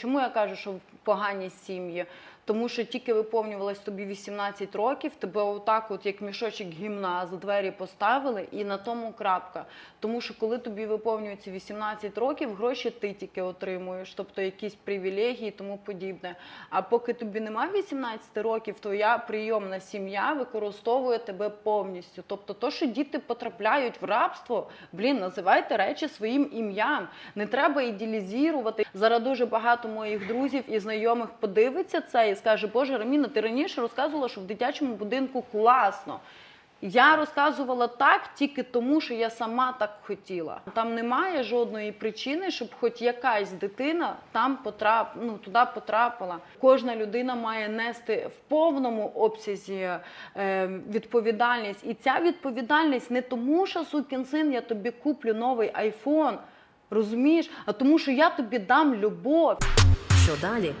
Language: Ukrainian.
Чому я кажу, що погані сім'ї? Тому що тільки виповнювалось тобі 18 років, тебе отак, от як мішочок гімна, за двері поставили, і на тому крапка. Тому що коли тобі виповнюється 18 років, гроші ти тільки отримуєш, тобто якісь привілегії і тому подібне. А поки тобі немає 18 років, твоя прийомна сім'я використовує тебе повністю. Тобто, то, що діти потрапляють в рабство, блін, називайте речі своїм ім'ям. Не треба ідеалізувати. Зараз дуже багато моїх друзів і знайомих подивиться це і скаже, Боже, Раміна, ти раніше розказувала, що в дитячому будинку класно. Я розказувала так тільки тому, що я сама так хотіла. Там немає жодної причини, щоб хоч якась дитина там потрап... ну, туди потрапила. Кожна людина має нести в повному обсязі е, відповідальність. І ця відповідальність не тому, що сукін син, я тобі куплю новий айфон. Розумієш? А тому, що я тобі дам любов. Що далі?